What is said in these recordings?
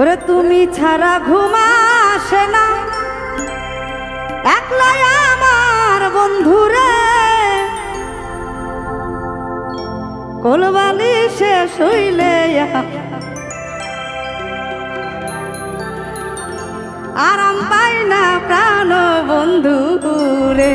ওরে তুমি ছাড়া ঘুমাসে না। একলাই আমার বন্ধুরে কোলবালি সে শুইলে আরাম পাই না প্রাণ বন্ধু রে।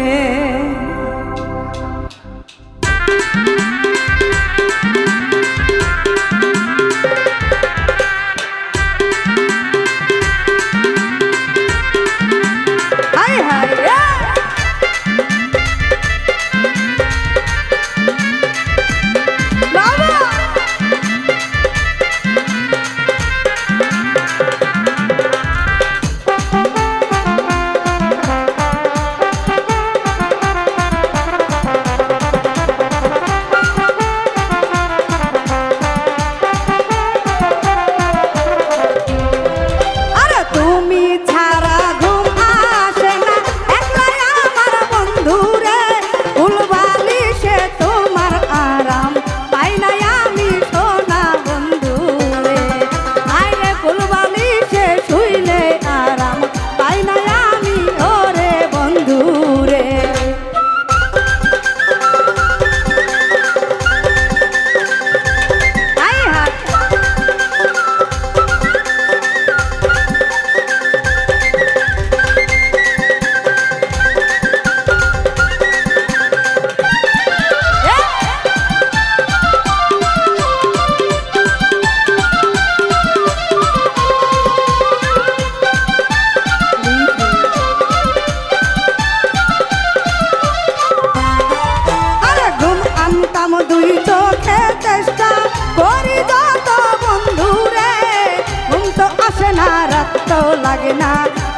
রাত লাগে না।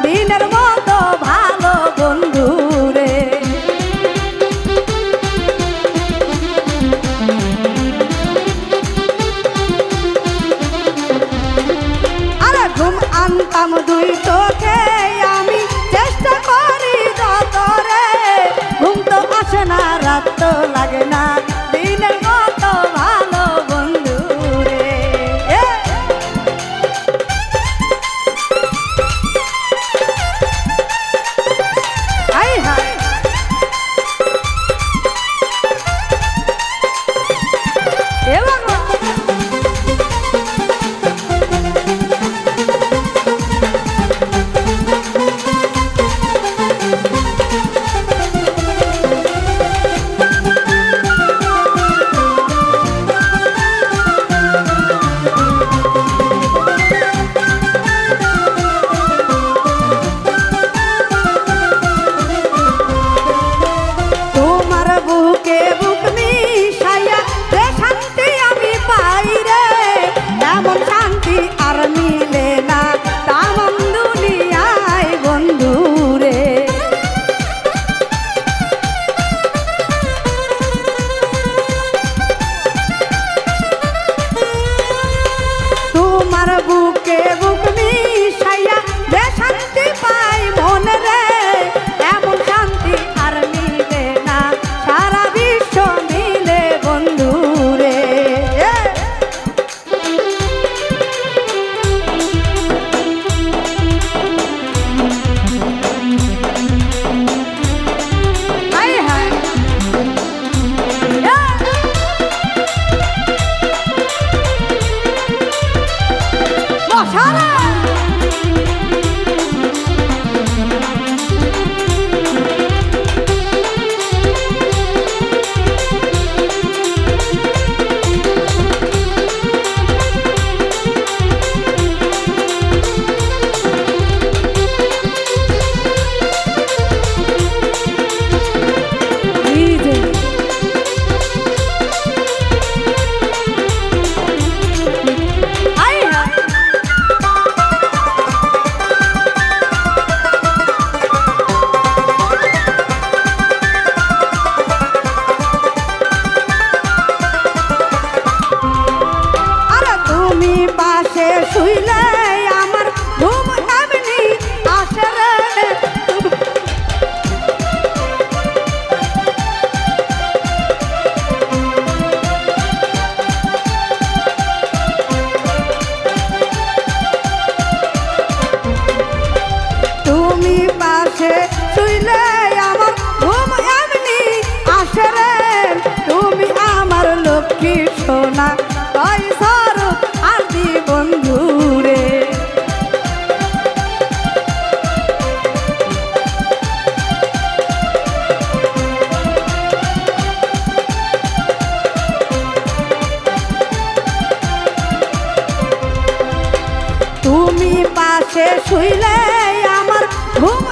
দিনের মতো ভালো বন্ধু রে। আরে ঘুম আনতাম দুই চোখে, আমি চেষ্টা করি যত রে। ঘুম তো আসে না, রাত লাগে না। দিনের সোনা কয় স্বরূপ আর দি তুমি পাশে শুইলে আমার ঘুম